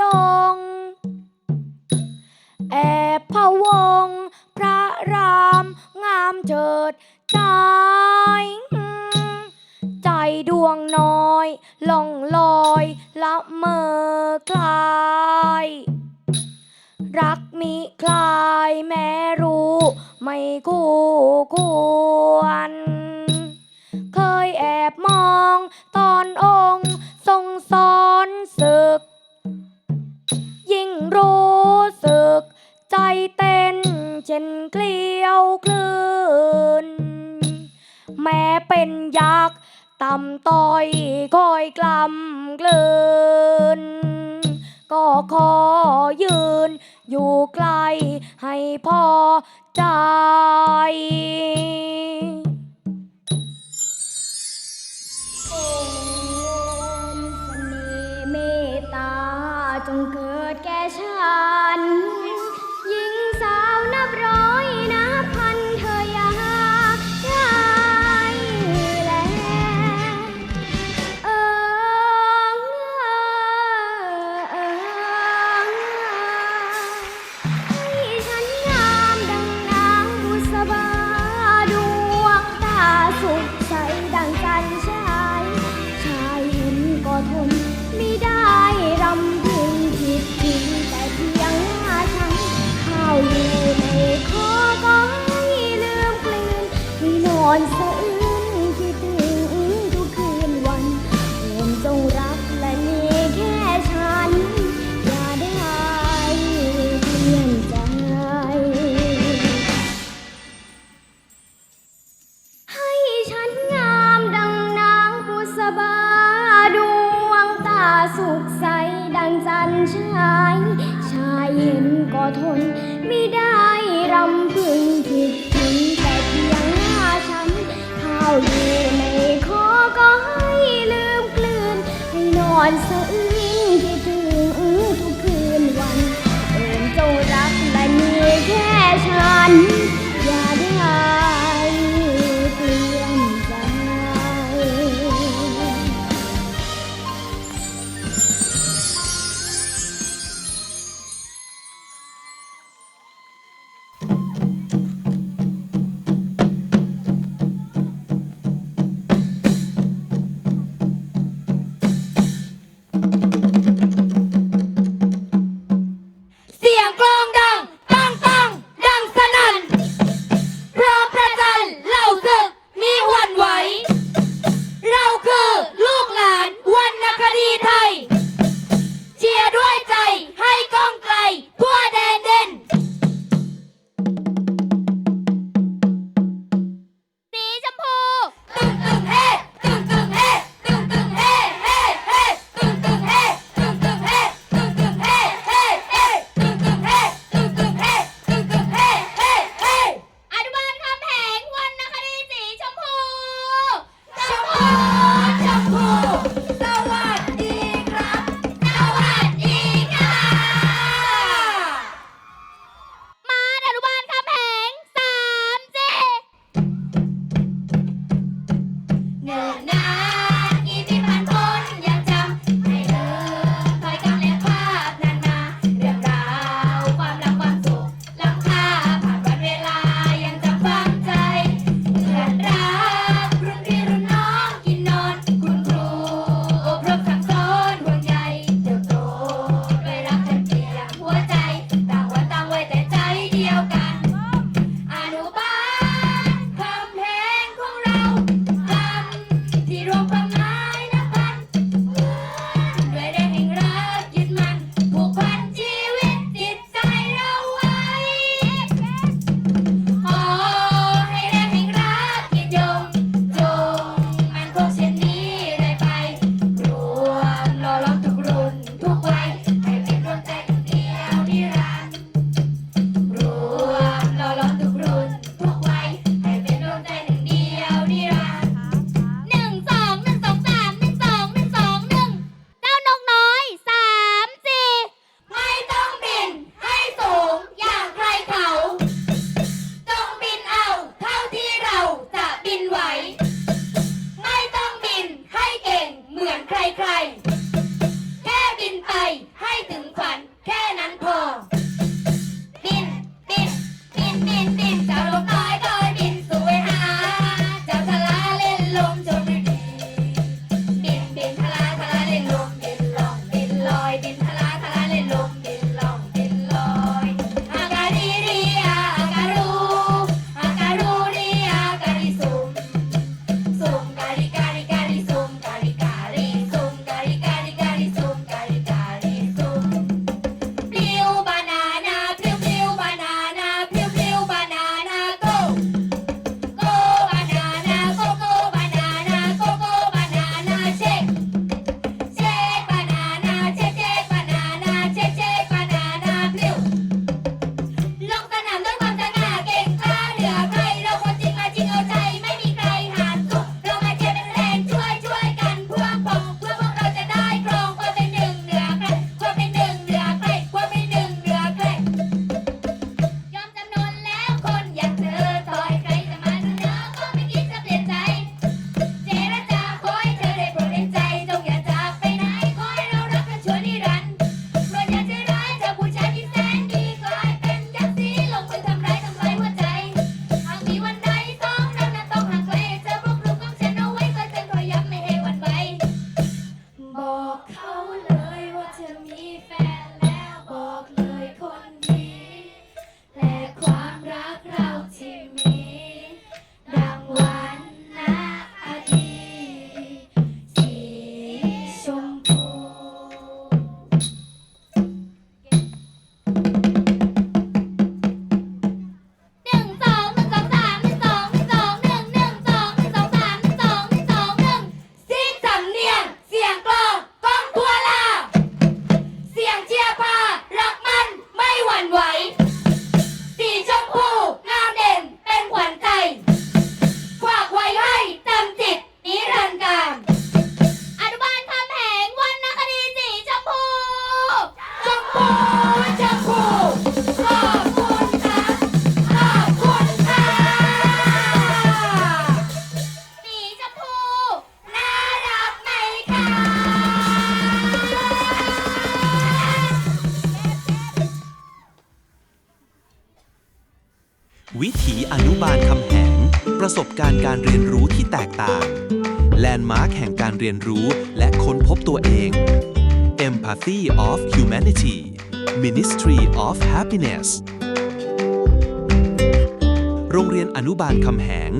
ดง แอบพะวง พระรามงามเจิดใจใจดวงน้อยล่องลอยละเมอคลายรักมีคลายแม้รู้ ไม่คู่คู่ แม้เป็นยากต่ำต้อยคอยกลำกลืน ก็ขอยืน อยู่ไกลให้พอใจ อนสะอื้นคิดถึงทุกคืนวันโอมจงรับและนี่แค่ฉัน อย่าได้หายเพื่ยนใจ ให้ฉันงามดังนางบุษบาดวงตาสุขใสดังจันทร์ฉายชายเห็นก็ทนไม่ได้าอยู่ในคอก็ให้ลืมกลืนให้นอนสะอื้น ดีไทย ประสบการณ์การเรียนรู้ที่แตกต่าง แลนด์มาร์คแห่งการเรียนรู้และค้นพบตัวเอง Empathy of Humanity Ministry of Happiness โรงเรียนอนุบาลคำแหง